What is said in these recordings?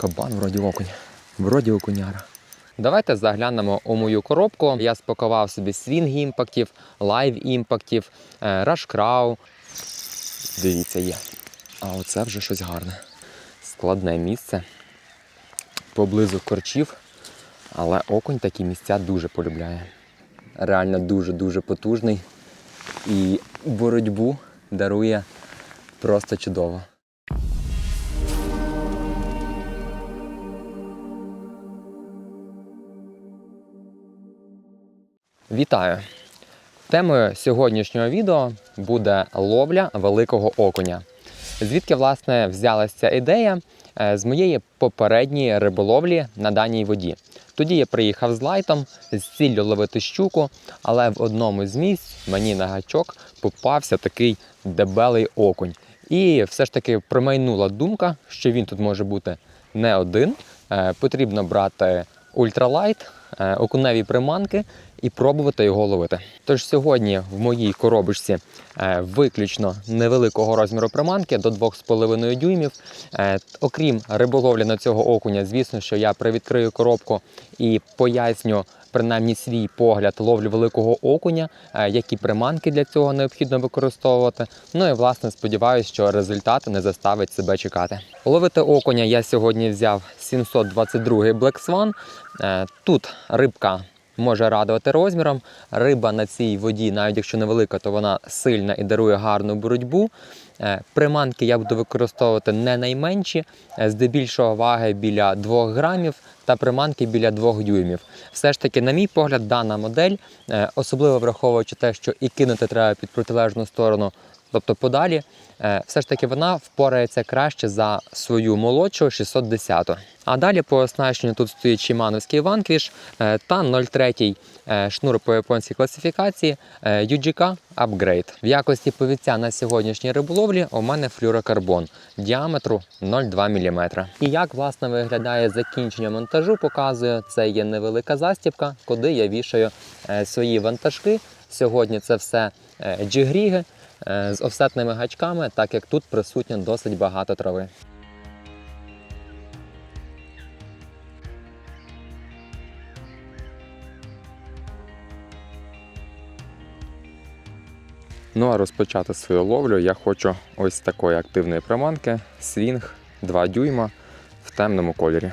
Кабан вроді окунь. Вроді окуняра. Давайте заглянемо у мою коробку. Я спакував собі свінг імпактів, лайв імпактів, рашкрау. Дивіться, є. А оце вже щось гарне. Складне місце. Поблизу корчів. Але окунь такі місця дуже полюбляє. Реально дуже-дуже потужний. І боротьбу дарує просто чудово. Вітаю! Темою сьогоднішнього відео буде ловля великого окуня. Звідки власне взялася ця ідея Е, з моєї попередньої риболовлі на даній воді. Тоді я приїхав з лайтом з ціллю ловити щуку, але в одному з місць мені на гачок попався такий дебелий окунь. І все ж таки промайнула думка, що він тут може бути не один. Е, Потрібно брати ультралайт, окуневі приманки і пробувати його ловити. Тож сьогодні в моїй коробочці е, виключно невеликого розміру приманки до 2,5 дюймів. Е, Окрім риболовлі на цього окуня, звісно, що я привідкрию коробку і поясню. Принаймні свій погляд ловлю великого окуня, е, які приманки для цього необхідно використовувати. Ну і власне сподіваюся, що результат не заставить себе чекати. Ловити окуня я сьогодні взяв 722 Black Swan. Е, Тут рибка може радувати розміром. Риба на цій воді, навіть якщо невелика, то вона сильна і дарує гарну боротьбу. Е, Приманки я буду використовувати не найменші, е, здебільшого ваги біля 2 грамів та приманки біля 2 дюймів. Все ж таки, на мій погляд, дана модель, особливо враховуючи те, що і кинути треба під протилежну сторону, тобто подалі, е, все ж таки вона впорається краще за свою молодшу 610. А далі по оснащенню тут стоїть Шимановський Vanquish е, та 0,3 е, шнур по японській класифікації UGK Upgrade. В якості повідця на сьогоднішній риболовлі у мене флюрокарбон діаметру 0,2 мм. І як власне виглядає закінчення монтажу, показує це є невелика застібка, куди я вішаю свої вантажки. Сьогодні це все джигріги з офсетними гачками, так як тут присутньо досить багато трави. Ну а розпочати свою ловлю я хочу ось такої активної приманки свінг 2 дюйма в темному кольорі.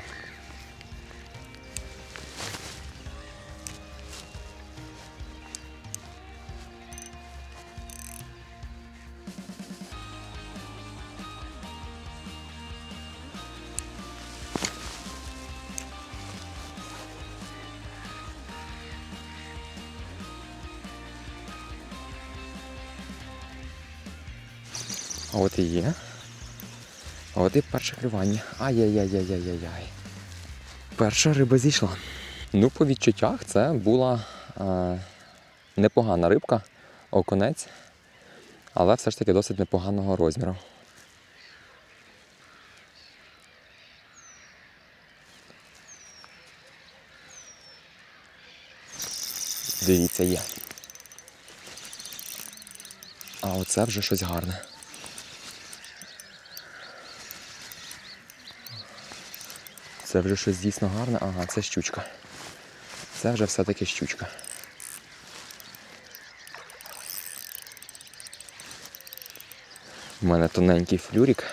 А перше клювання. Ай-яй-яй-яй-яй-яй. Перша риба зійшла. Ну, по відчуттях це була е, непогана рибка, окунець, але все ж таки досить непоганого розміру. Дивіться, є. А оце вже щось гарне. Це вже щось дійсно гарне. Ага, це щучка. Це вже все-таки щучка. У мене тоненький флюрик,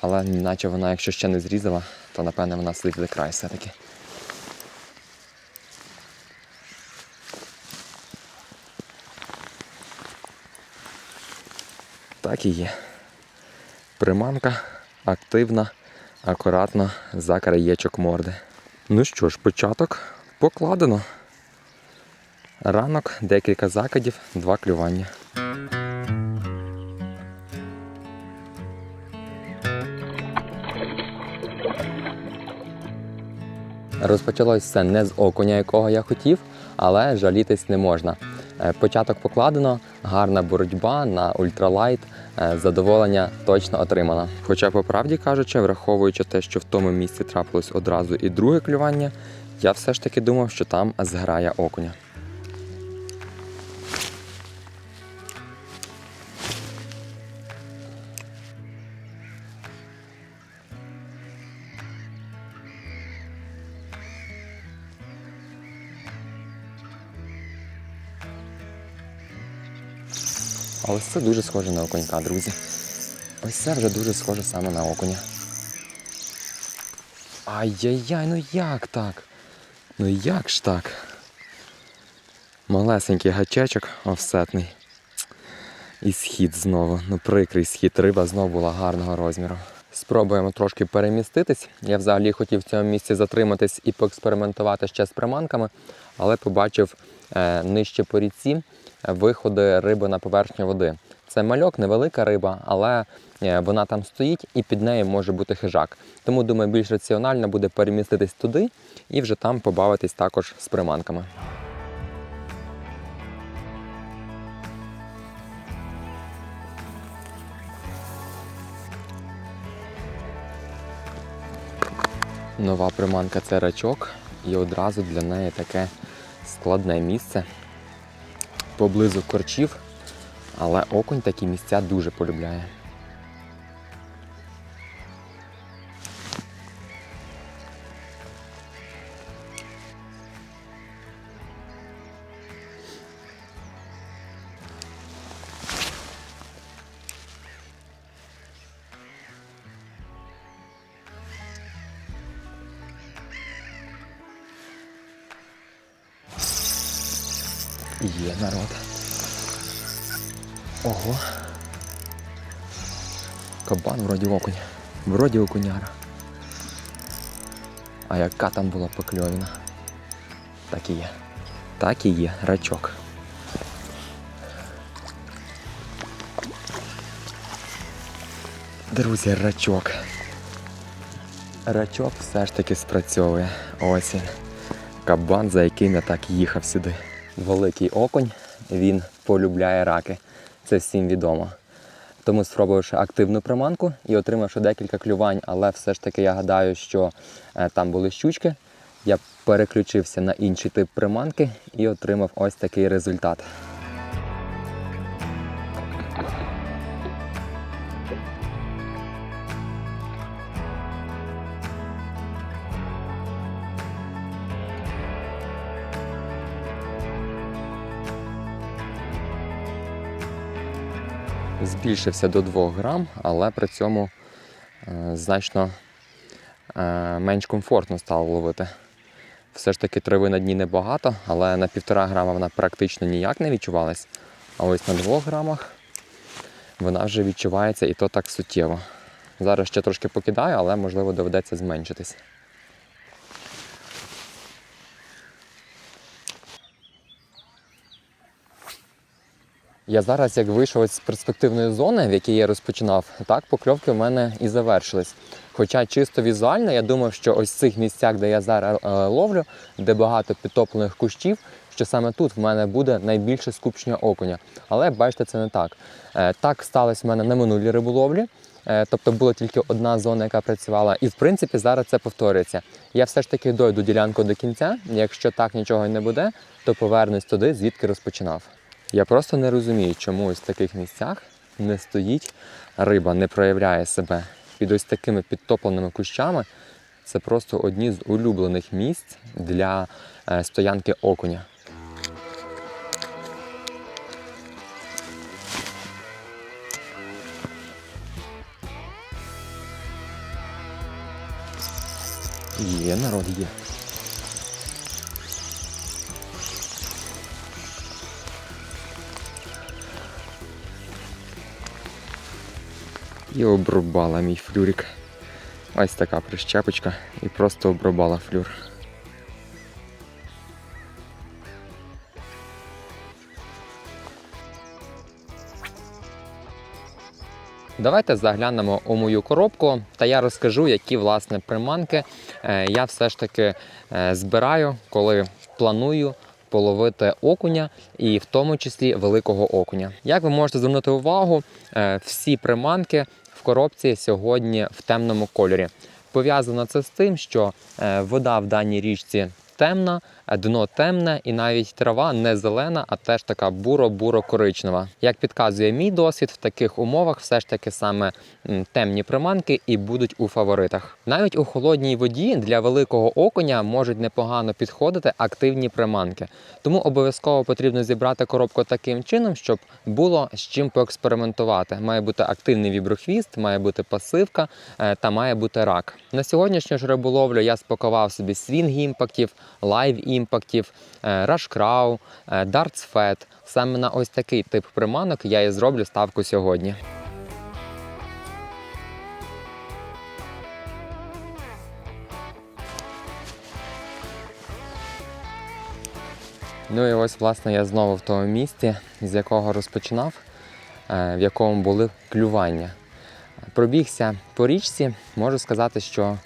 але наче вона, якщо ще не зрізала, то напевне вона сидить за край все-таки. Так і є. Приманка активна, акуратно за краєчок морди. Ну що ж, початок покладено. Ранок, декілька закидів, два клювання. Розпочалось все не з окуня, якого я хотів, але жалітись не можна. Е, Початок покладено, гарна боротьба на ультралайт, задоволення точно отримано. Хоча, по правді кажучи, враховуючи те, що в тому місці трапилось одразу і друге клювання, я все ж таки думав, що там зграє окуня. А ось це дуже схоже на окунька, друзі. Ось це вже дуже схоже саме на окуня. Ай-яй-яй, ну як так? Ну як ж так? Малесенький гачечок офсетний. І схід знову. Ну прикрий схід. Риба знову була гарного розміру. Спробуємо трошки переміститись. Я взагалі хотів в цьому місці затриматись і поекспериментувати ще з приманками, але побачив е, нижче по річці е, виходи риби на поверхню води. Це мальок, невелика риба, але е, вона там стоїть і під нею може бути хижак. Тому думаю, більш раціонально буде переміститись туди і вже там побавитись також з приманками. Нова приманка це рачок, і одразу для неї таке складне місце поблизу корчів, але окунь такі місця дуже полюбляє. Є народ. Ого. Кабан вроді окунь. Вроді окуняра. А яка там була покльовіна? Так і є. Так і є, рачок. Друзі, рачок. Рачок все ж таки спрацьовує. Ось він. Кабан, за яким я так їхав сюди. Великий окунь, він полюбляє раки. Це всім відомо. Тому спробувавши активну приманку і отримавши декілька клювань, але все ж таки я гадаю, що е, там були щучки. Я переключився на інший тип приманки і отримав ось такий результат. Збільшився до 2 грам, але при цьому е, значно е, менш комфортно стало ловити. Все ж таки трави на дні небагато, але на 1,5 грама вона практично ніяк не відчувалась. А ось на 2 грамах вона вже відчувається і то так суттєво. Зараз ще трошки покидаю, але можливо доведеться зменшитись. Я зараз, як вийшов з перспективної зони, в якій я розпочинав, так покльовки в мене і завершились. Хоча чисто візуально я думав, що ось в цих місцях, де я зараз е, ловлю, де багато підтоплених кущів, що саме тут в мене буде найбільше скупчення окуня. Але бачите, це не так. Е, так сталося в мене на минулій риболовлі. Е, Тобто була тільки одна зона, яка працювала, і в принципі зараз це повторюється. Я все ж таки дойду ділянку до кінця. Якщо так нічого й не буде, то повернусь туди, звідки розпочинав. Я просто не розумію, чому ось в таких місцях не стоїть риба, не проявляє себе. Під ось такими підтопленими кущами це просто одні з улюблених місць для е, стоянки окуня. Є народ, є. І обрубала мій флюрик. Ось така прищепочка і просто обрубала флюр. Давайте заглянемо у мою коробку, та я розкажу, які власне приманки е, я все ж таки е, збираю, коли планую половити окуня, і в тому числі великого окуня. Як ви можете звернути увагу, е, всі приманки коробці сьогодні в темному кольорі. Пов'язано це з тим, що е, вода в даній річці темна, е, дно темне і навіть трава не зелена, а теж така буро-буро-коричнева. Як підказує мій досвід, в таких умовах все ж таки саме темні приманки і будуть у фаворитах. Навіть у холодній воді для великого окуня можуть непогано підходити активні приманки. Тому обов'язково потрібно зібрати коробку таким чином, щоб було з чим поекспериментувати. Має бути активний віброхвіст, має бути пасивка е, та має бути рак. На сьогоднішню ж риболовлю я спакував собі свінг імпактів, лайв імпактів, рашкрау, дартс фет. Саме на ось такий тип приманок я і зроблю ставку сьогодні. Ну і ось, власне, я знову в тому місці, з якого розпочинав, е, в якому були клювання. Пробігся по річці, можу сказати, що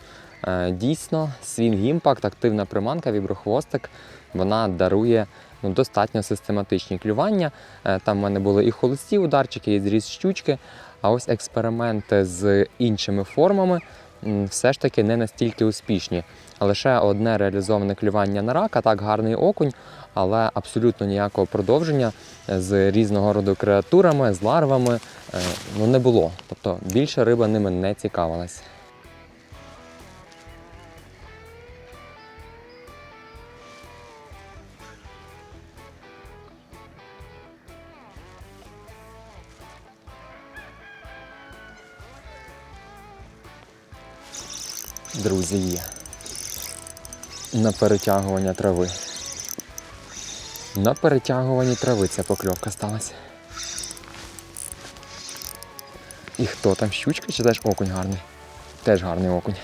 дійсно Swing Impact, активна приманка, віброхвостик, вона дарує ну, достатньо систематичні клювання. Е, Там в мене були і холості ударчики, і зріз щучки. А ось експерименти з іншими формами все ж таки не настільки успішні. Лише одне реалізоване клювання на рака, так гарний окунь, але абсолютно ніякого продовження з різного роду креатурами, з ларвами е, ну, не було. Тобто більше риба ними не цікавилась. Друзі, є. На перетягування трави. На перетягуванні трави ця покльовка сталася. І хто там щучка чи теж окунь гарний? Теж гарний окунь.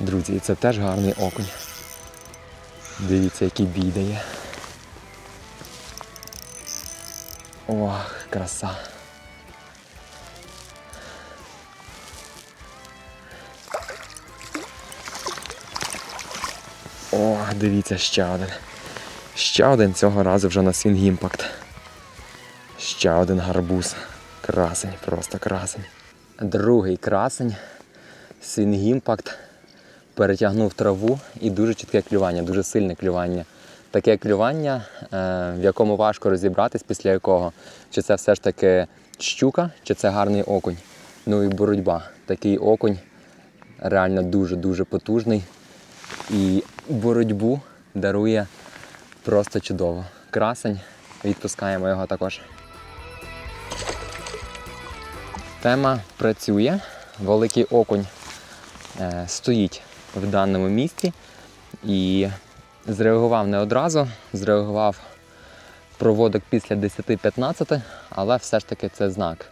Друзі, це теж гарний окунь. Дивіться, який бій дає. Ох, краса. О, дивіться, ще один. Ще один цього разу вже на Swing Impact. Ще один гарбуз. Красень, просто красень. Другий красень. Swing Impact. Перетягнув траву і дуже чітке клювання, дуже сильне клювання. Таке клювання, е, в якому важко розібратись, після якого, чи це все ж таки щука, чи це гарний окунь. Ну і боротьба. Такий окунь реально дуже-дуже потужний. І боротьбу дарує просто чудово. Красень, відпускаємо його також. Тема працює. Великий окунь е, стоїть в даному місці і зреагував не одразу, зреагував проводок після 10-15, але все ж таки це знак.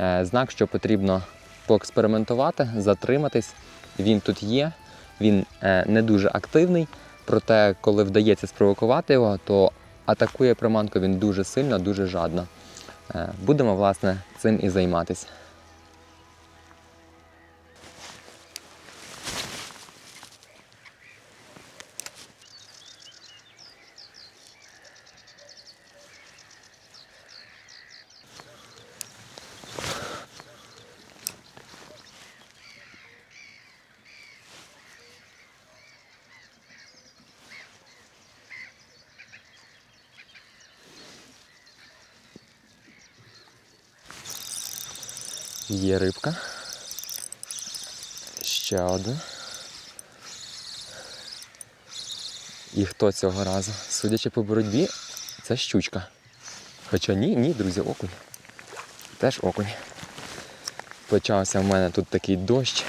Е, знак, що потрібно поекспериментувати, затриматись. Він тут є, він е, не дуже активний, проте, коли вдається спровокувати його, то атакує приманку він дуже сильно, дуже жадно. Е, Будемо, власне, цим і займатися. Є рибка. Ще один. І хто цього разу? Судячи по боротьбі, це щучка. Хоча ні, ні, друзі, окунь. Теж окунь. Почався в мене тут такий дощ.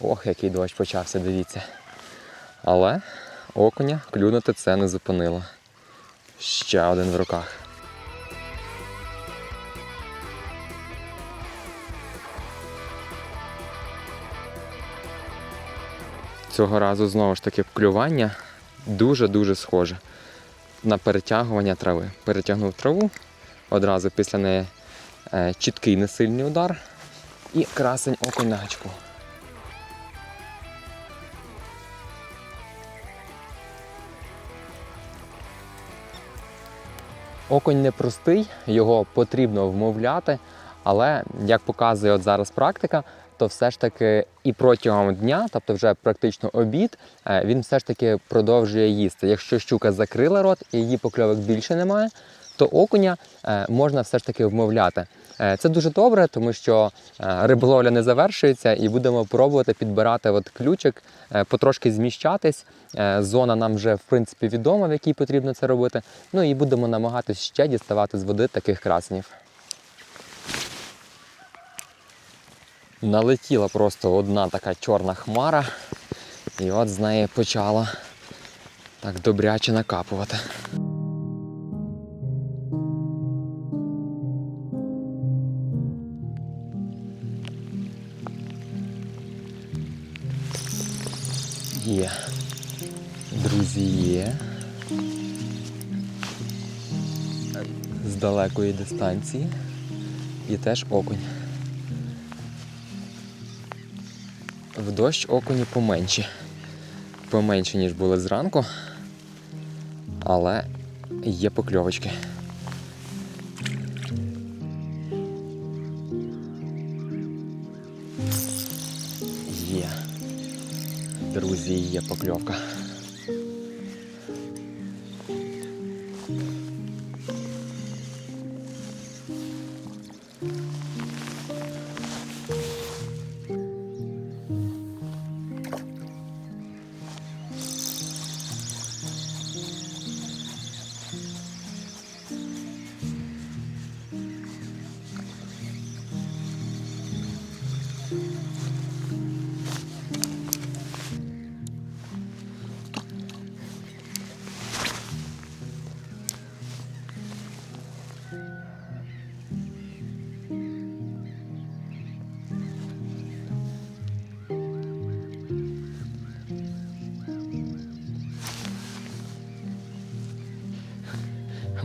Ох, який дощ почався, дивіться. Але окуня клюнути це не зупинило. Ще один в руках. Цього разу знову ж таки клювання дуже-дуже схоже на перетягування трави. Перетягнув траву, одразу після неї е, чіткий несильний удар і красень окунь на гачку. Окунь непростий, його потрібно вмовляти, але як показує от зараз практика, то все ж таки і протягом дня, тобто вже практично обід, е, він все ж таки продовжує їсти. Якщо щука закрила рот і її покльовок більше немає, то окуня е, можна все ж таки вмовляти. Е, Це дуже добре, тому що риболовля не завершується, і будемо пробувати підбирати от ключик, потрошки зміщатись. Зона нам вже в принципі відома, в якій потрібно це робити. Ну і будемо намагатись ще діставати з води таких красенів. Налетіла просто одна така чорна хмара, і от з неї почала так добряче накапувати. Є. Друзі, є. З далекої дистанції. І теж окунь. Дощ окуні поменші. Поменші, ніж були зранку. Але є покльовочки. Є. Друзі, є покльовка.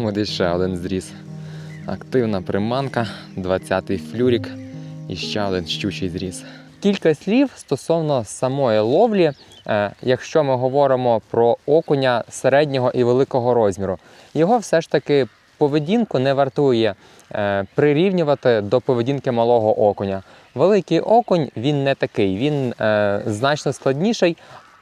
От ще один зріз. Активна приманка, 20-й флюрік і ще один щучий зріз. Кілька слів стосовно самої ловлі. Е, Якщо ми говоримо про окуня середнього і великого розміру, його все ж таки поведінку не вартує е, прирівнювати до поведінки малого окуня. Великий окунь він не такий, він е, значно складніший,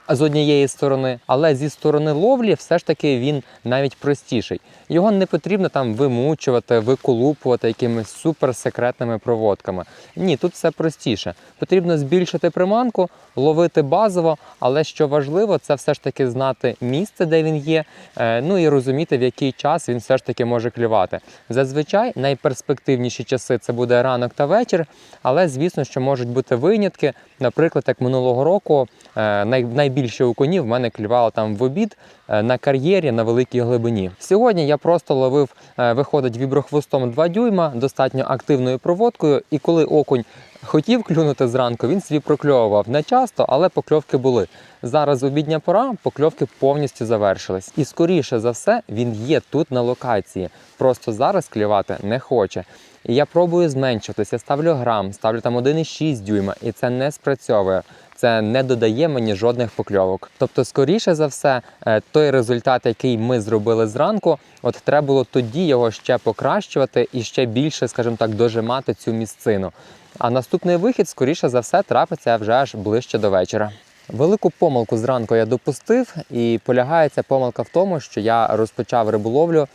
з однієї сторони, але зі сторони ловлі все ж таки він навіть простіший. Його не потрібно там вимучувати, виколупувати якимись суперсекретними проводками. Ні, тут все простіше. Потрібно збільшити приманку, ловити базово, але що важливо, це все ж таки знати місце, де він є, е, ну і розуміти, в який час він все ж таки може клювати. Зазвичай найперспективніші часи це буде ранок та вечір, але звісно, що можуть бути винятки. Наприклад, як минулого року е, най- найбільше окунів в мене клювало там в обід е, на кар'єрі на великій глибині. Сьогодні я просто ловив, виходить віброхвостом 2 дюйма, достатньо активною проводкою, і коли окунь хотів клюнути зранку, він собі прокльовував не часто, але покльовки були. Зараз обідня пора, покльовки повністю завершились. І скоріше за все він є тут на локації. Просто зараз клювати не хоче. І я пробую зменшитися, я ставлю грам, ставлю там 1,6 дюйма, і це не спрацьовує. Це не додає мені жодних покльовок. Тобто, скоріше за все, е, той результат, який ми зробили зранку, от треба було тоді його ще покращувати і ще більше, скажімо так, дожимати цю місцину. А наступний вихід, скоріше за все, трапиться вже аж ближче до вечора. Велику помилку зранку я допустив, і полягає ця помилка в тому, що я розпочав риболовлю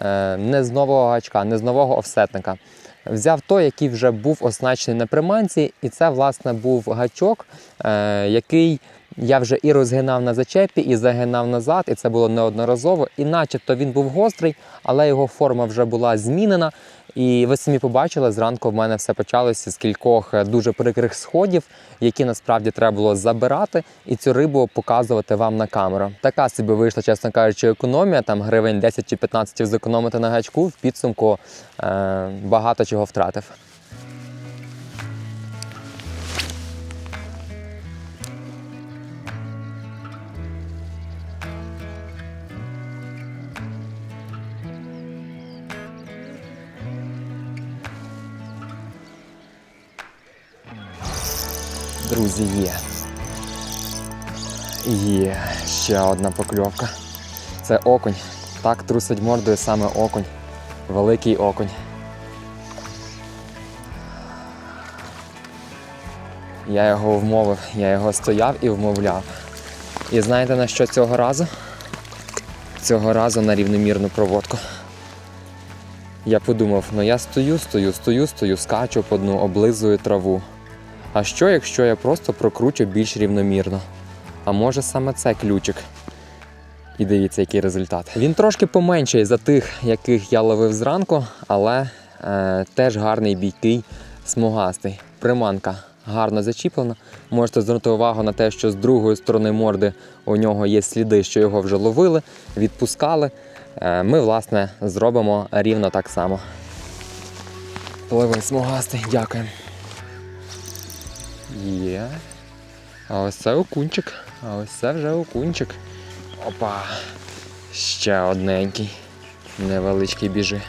е, не з нового гачка, не з нового офсетника. Взяв той, який вже був оснащений на приманці, і це, власне, був гачок, е, який я вже і розгинав на зачепі, і загинав назад, і це було неодноразово. І начебто він був гострий, але його форма вже була змінена. І ви самі побачили, зранку в мене все почалося з кількох е, дуже прикрих сходів, які насправді треба було забирати і цю рибу показувати вам на камеру. Така собі вийшла, чесно кажучи, економія. Там гривень 10 чи 15 зекономити на гачку. В підсумку е, багато чого втратив. Друзі, є. Є ще одна покльовка. Це окунь. Так трусить мордою саме окунь. Великий окунь. Я його вмовив, я його стояв і вмовляв. І знаєте на що цього разу? Цього разу на рівномірну проводку. Я подумав, ну я стою, стою, стою, стою, скачу по дну, облизую траву. А що, якщо я просто прокручу більш рівномірно? А може саме це ключик? І дивіться, який результат. Він трошки поменший за тих, яких я ловив зранку, але е, теж гарний бійкий, смугастий. Приманка гарно зачіплена. Можете звернути увагу на те, що з другої сторони морди у нього є сліди, що його вже ловили, відпускали. Е, ми, власне, зробимо рівно так само. Пливи смугастий, дякуємо. Є. А ось це окунчик. А ось це вже окунчик. Опа. Ще одненький. Невеличкий біжи.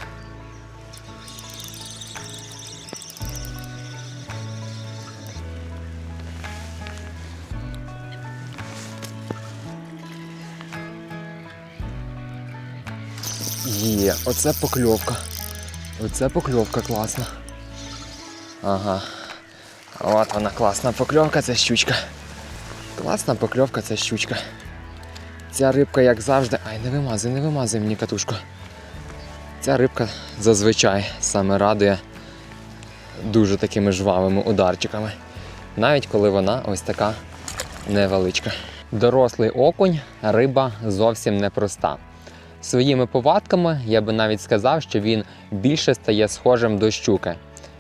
Є, оце покльовка. Оце покльовка класна. Ага. От вона класна покльовка, це щучка. Класна покльовка, це щучка. Ця рибка, як завжди. Ай, не вимазуй, не вимазуй мені катушку. Ця рибка зазвичай саме радує дуже такими жвавими ударчиками. Навіть коли вона ось така невеличка. Дорослий окунь риба зовсім непроста. Своїми повадками я би навіть сказав, що він більше стає схожим до щуки.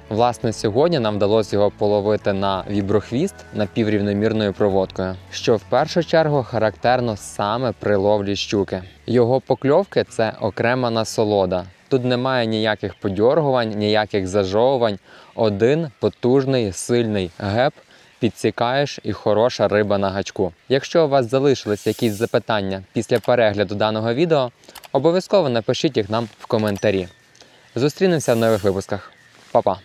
Власне, сьогодні нам вдалося його половити на віброхвіст напіврівномірною проводкою, що в першу чергу характерно саме при ловлі щуки. Його покльовки це окрема насолода. Тут немає ніяких подьоргувань, ніяких зажовувань. Один потужний, сильний геп, підсікаєш і хороша риба на гачку. Якщо у вас залишились якісь запитання після перегляду даного відео, обов'язково напишіть їх нам в коментарі. Зустрінемося в нових випусках. Па-па!